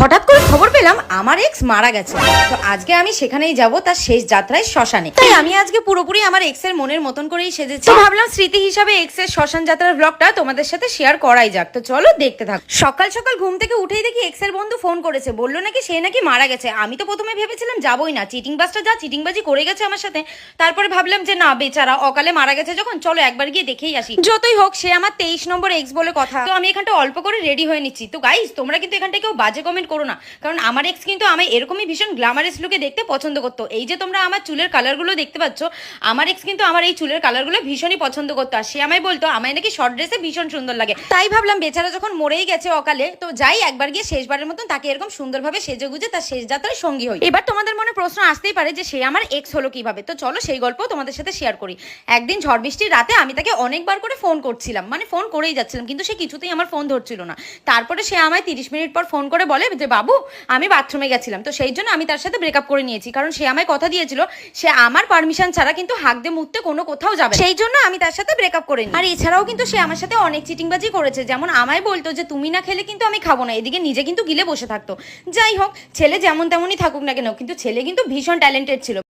হঠাৎ পেলাম আমার এক্স মারা গেছে। তো আজকে আমি সেখানেই যাব তার শেষ যাত্রায় শ্মশানে। তাই আমি আজকে পুরোপুরি আমার এক্সের মনের মতন করেই সেজেছি। ভাবলাম স্মৃতি হিসাবে এক্সের শ্মশান যাত্রার ব্লগটা তোমাদের সাথে শেয়ার করাই যাক। তো চলো দেখতে থাক। সকাল সকাল ঘুম থেকে উঠেই দেখি এক্সের বন্ধু ফোন করেছে। বলল নাকি সে নাকি মারা গেছে। আমি তো প্রথমে ভেবেছিলাম যাবোই না। চিটিং বাসটা যা চিটিংবাজি করে গেছে আমার সাথে। তারপরে ভাবলাম যে না, বেচারা অকালে মারা গেছে যখন, চলো একবার গিয়ে দেখেই আসি। যতই হোক, সে আমার তেইশ নম্বর এক্স বলে কথা। তো আমি এখানটা অল্প করে রেডি হয়ে নিচ্ছি। তো গাইস তোমরা কিন্তু এখানটা কেউ বাজে কমেন্ট করো না। কারণ আমার এক্স কিন্তু আমি এরকমই ভীষণ গ্ল্যামারাস লুকে দেখতে পছন্দ করতো। এই যে তোমরা আমার চুলের কালারগুলো দেখতে পাচ্ছ, আমার এক্স কিন্তু আমার এই চুলের কালারগুলো ভীষণই পছন্দ করতো। আর সে আমায় বলতো, আমায় নাকি শর্ট ড্রেসে ভীষণ সুন্দর লাগে। তাই ভাবলাম, বেচারা যখন মরেই গেছে অকালে, তো যাই, একবার গিয়ে শেষবারের মতন তাকে এরকম সুন্দরভাবে সেজে গুজে তার শেষ যাত্রায় সঙ্গী হই। এবার তোমাদের মনে প্রশ্ন আসতেই পারে যে, সে আমার এক্স হলো কীভাবে? তো চলো সেই গল্প তোমাদের সাথে শেয়ার করি। একদিন ঝড় বৃষ্টির রাতে আমি তাকে অনেকবার করে ফোন করছিলাম। মানে ফোন করেই যাচ্ছিলাম, কিন্তু সে কিছুতেই আমার ফোন ধরছিল না। তারপরে সে আমায় তিরিশ মিনিট পর ফোন করে বলে যে, বাবু, আমি বাথরুমে গেছিলাম, তো সেই জন্য আমি তার সাথে ব্রেকআপ করে নিয়েছি। কারণ সে আমায় কথা দিয়েছিল, সে আমার পারমিশন ছাড়া কিন্তু হাঁক দিয়ে মুততে কোনো কোথাও যাবে সেই জন্য আমি তার সাথে ব্রেকআপ করে নি আর এছাড়াও কিন্তু সে আমার সাথে অনেক চিটিংবাজি করেছে, যেমন আমায় বলতো যে, তুমি না খেলে কিন্তু আমি খাব না। এদিকে নিজে কিন্তু গিলে বসে থাকতো। যাই হোক, ছেলে যেমন তেমনই থাকুক না কেন, কিন্তু ছেলে কিন্তু ভীষণ ট্যালেন্টেড ছিল।